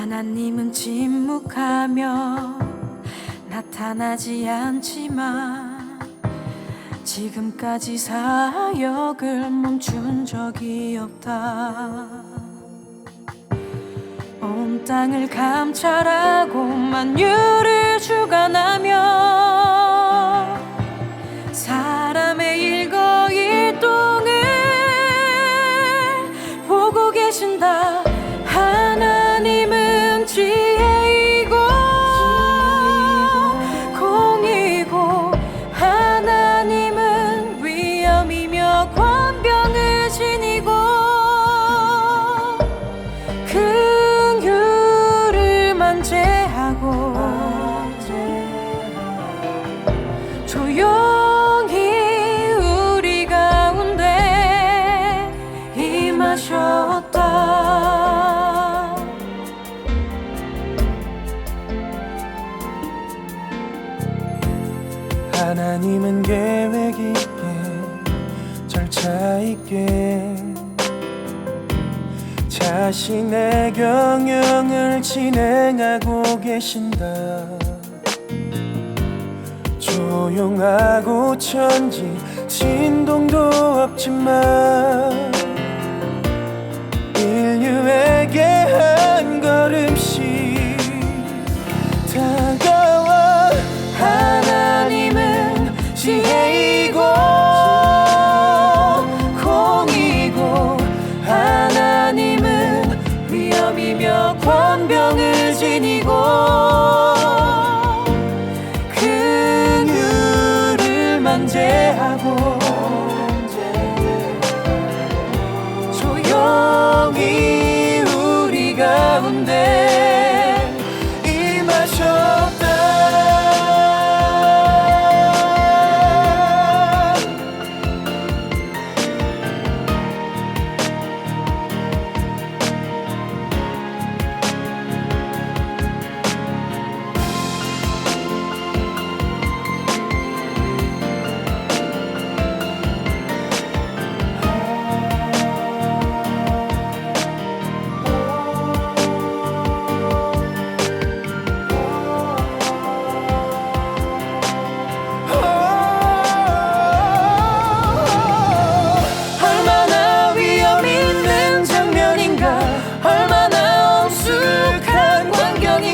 하나님은 침묵하며 나타나지 않지만 지금까지 사역을 멈춘 적이 없다. 온 땅을 감찰하고 만유를 주관하며 조용히 우리 가운데 임하셨다. 하나님은 계획 있게 절차 있게 자신의 경영을 진행하고 계신다 조용하고 천지 진동도 없지만 가운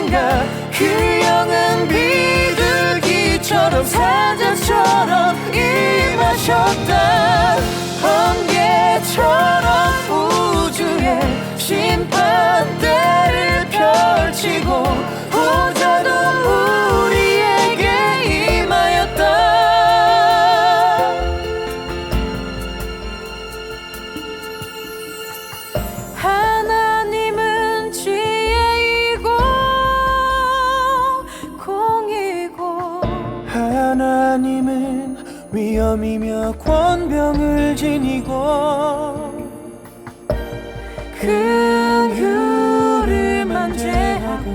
광경인가? 그 영은 비둘기처럼 사자처럼 임하셨다 하나님은 위엄이며 권병을 지니고 긍휼을 만제하고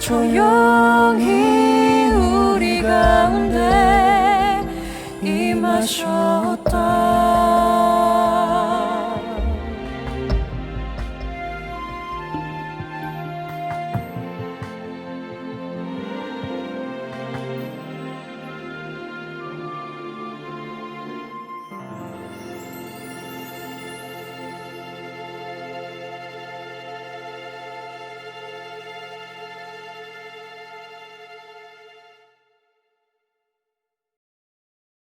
조용히 우리 가운데 임하셨다